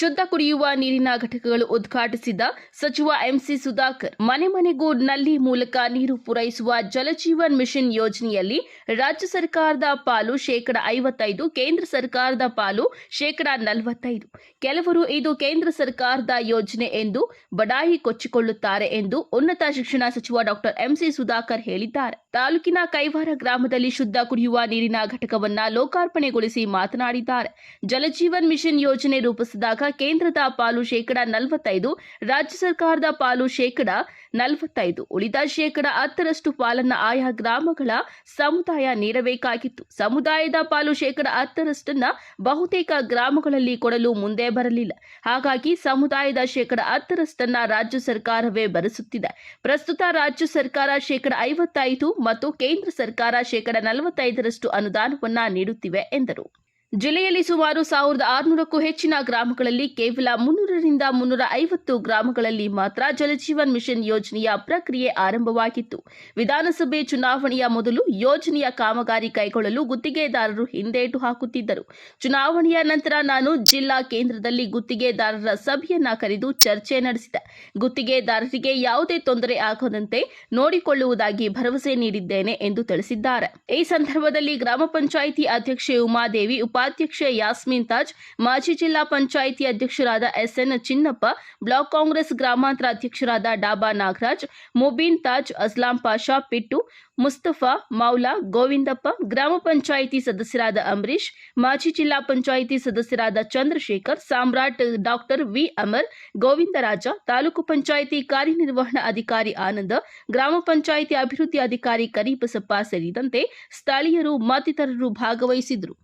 ಶುದ್ಧ ಕುಡಿಯುವ ನೀರಿನ ಘಟಕಗಳು ಉದ್ಘಾಟಿಸಿದ ಸಚಿವ ಎಂಸಿ ಸುಧಾಕರ್, ಮನೆ ಮನೆಗೂ ನಲ್ಲಿ ಮೂಲಕ ನೀರು ಪೂರೈಸುವ ಜಲಜೀವನ್ ಮಿಷನ್ ಯೋಜನೆಯಲ್ಲಿ ರಾಜ್ಯ ಸರ್ಕಾರದ ಪಾಲು ಶೇಕಡ ಐವತ್ತೈದು, ಕೇಂದ್ರ ಸರ್ಕಾರದ ಪಾಲು ಶೇಕಡ ನಲವತ್ತೈದು. ಕೆಲವರು ಇದು ಕೇಂದ್ರ ಸರ್ಕಾರದ ಯೋಜನೆ ಎಂದು ಬಡಾಯಿ ಕೊಚ್ಚಿಕೊಳ್ಳುತ್ತಾರೆ ಎಂದು ಉನ್ನತ ಶಿಕ್ಷಣ ಸಚಿವ ಡಾಕ್ಟರ್ ಎಂಸಿ ಸುಧಾಕರ್ ಹೇಳಿದ್ದಾರೆ. ತಾಲೂಕಿನ ಕೈವಾರ ಗ್ರಾಮದಲ್ಲಿ ಶುದ್ಧ ಕುಡಿಯುವ ನೀರಿನ ಘಟಕವನ್ನ ಲೋಕಾರ್ಪಣೆಗೊಳಿಸಿ ಮಾತನಾಡಿದ್ದಾರೆ. ಜಲಜೀವನ್ ಮಿಷನ್ ಯೋಜನೆ ರೂಪಿಸಿದಾಗ ಕೇಂದ್ರದ ಪಾಲು ಶೇಕಡ ನಲವತ್ತೈದು, ರಾಜ್ಯ ಸರ್ಕಾರದ ಪಾಲು ಶೇಕಡ ನಲವತ್ತೈದು. ಉಳಿದ ಶೇಕಡ ಹತ್ತರಷ್ಟು ಪಾಲನ್ನ ಆಯಾ ಗ್ರಾಮಗಳ ಸಮುದಾಯ ನೀಡಬೇಕಾಗಿತ್ತು. ಸಮುದಾಯದ ಪಾಲು ಶೇಕಡ ಹತ್ತರಷ್ಟನ್ನ ಬಹುತೇಕ ಗ್ರಾಮಗಳಲ್ಲಿ ಕೊಡಲು ಮುಂದೆ ಬರಲಿಲ್ಲ. ಹಾಗಾಗಿ ಸಮುದಾಯದ ಶೇಕಡ ಹತ್ತರಷ್ಟನ್ನ ರಾಜ್ಯ ಸರ್ಕಾರವೇ ಭರಿಸುತ್ತಿದೆ ಪ್ರಸ್ತುತ ರಾಜ್ಯ ಸರ್ಕಾರ ಶೇಕಡ ಐವತ್ತೈದು ಮತ್ತು ಕೇಂದ್ರ ಸರ್ಕಾರ ಶೇಕಡ ನಲವತ್ತೈದರಷ್ಟು ಅನುದಾನವನ್ನ ನೀಡುತ್ತಿವೆ, ಎಂದರು. ಜಿಲ್ಲೆಯಲ್ಲಿ ಸುಮಾರು ಸಾವಿರದ ಆರುನೂರಕ್ಕೂ ಹೆಚ್ಚಿನ ಗ್ರಾಮಗಳಲ್ಲಿ ಕೇವಲ ಮುನ್ನೂರರಿಂದ ಮುನ್ನೂರ ಐವತ್ತು ಗ್ರಾಮಗಳಲ್ಲಿ ಮಾತ್ರ ಜಲಜೀವನ್ ಮಿಷನ್ ಯೋಜನೆಯ ಪ್ರಕ್ರಿಯೆ ಆರಂಭವಾಗಿತ್ತು. ವಿಧಾನಸಭೆ ಚುನಾವಣೆಯ ಮೊದಲು ಯೋಜನೆಯ ಕಾಮಗಾರಿ ಕೈಗೊಳ್ಳಲು ಗುತ್ತಿಗೆದಾರರು ಹಿಂದೇಟು ಹಾಕುತ್ತಿದ್ದರು. ಚುನಾವಣೆಯ ನಂತರ ನಾನು ಜಿಲ್ಲಾ ಕೇಂದ್ರದಲ್ಲಿ ಗುತ್ತಿಗೆದಾರರ ಸಭೆಯನ್ನ ಕರೆದು ಚರ್ಚೆ ನಡೆಸಿದೆ. ಗುತ್ತಿಗೆದಾರರಿಗೆ ಯಾವುದೇ ತೊಂದರೆ ಆಗದಂತೆ ನೋಡಿಕೊಳ್ಳುವುದಾಗಿ ಭರವಸೆ ನೀಡಿದ್ದೇನೆ ಎಂದು ತಿಳಿಸಿದ್ದಾರೆ. ಈ ಸಂದರ್ಭದಲ್ಲಿ ಗ್ರಾಮ ಪಂಚಾಯಿತಿ ಅಧ್ಯಕ್ಷೆ ಉಮಾದೇವಿ ಉಪಾಧ್ಯಕ್ಷೆ ಯಾಸ್ಮಿನ್ ತಾಜ್, ಮಾಜಿ ಜಿಲ್ಲಾ ಪಂಚಾಯಿತಿ ಅಧ್ಯಕ್ಷರಾದ ಎಸ್ಎನ್ ಚಿನ್ನಪ್ಪ, ಬ್ಲಾಕ್ ಕಾಂಗ್ರೆಸ್ ಗ್ರಾಮಾಂತರ ಅಧ್ಯಕ್ಷರಾದ ಡಾಬಾ ನಾಗರಾಜ್, ಮುಬೀನ್ ತಾಜ್, ಅಸ್ಲಾಂ ಪಾಷಾ, ಪಿಟ್ಟು, ಮುಸ್ತಫಾ, ಮೌಲಾ, ಗೋವಿಂದಪ್ಪ, ಗ್ರಾಮ ಪಂಚಾಯಿತಿ ಸದಸ್ಯರಾದ ಅಂಬರೀಶ್ ಮಾಜಿ ಜಿಲ್ಲಾ ಪಂಚಾಯಿತಿ ಸದಸ್ಯರಾದ ಚಂದ್ರಶೇಖರ್, ಸಾಮ್ರಾಟ್ ಡಾಕ್ಟರ್ ವಿ ಅಮರ್ ಗೋವಿಂದರಾಜ, ತಾಲೂಕು ಪಂಚಾಯಿತಿ ಕಾರ್ಯನಿರ್ವಹಣಾ ಅಧಿಕಾರಿ ಆನಂದ, ಗ್ರಾಮ ಪಂಚಾಯಿತಿ ಅಭಿವೃದ್ಧಿ ಅಧಿಕಾರಿ ಕರಿಬಸಪ್ಪ ಸೇರಿದಂತೆ ಸ್ಥಳೀಯರು ಮತ್ತಿತರರು ಭಾಗವಹಿಸಿದರು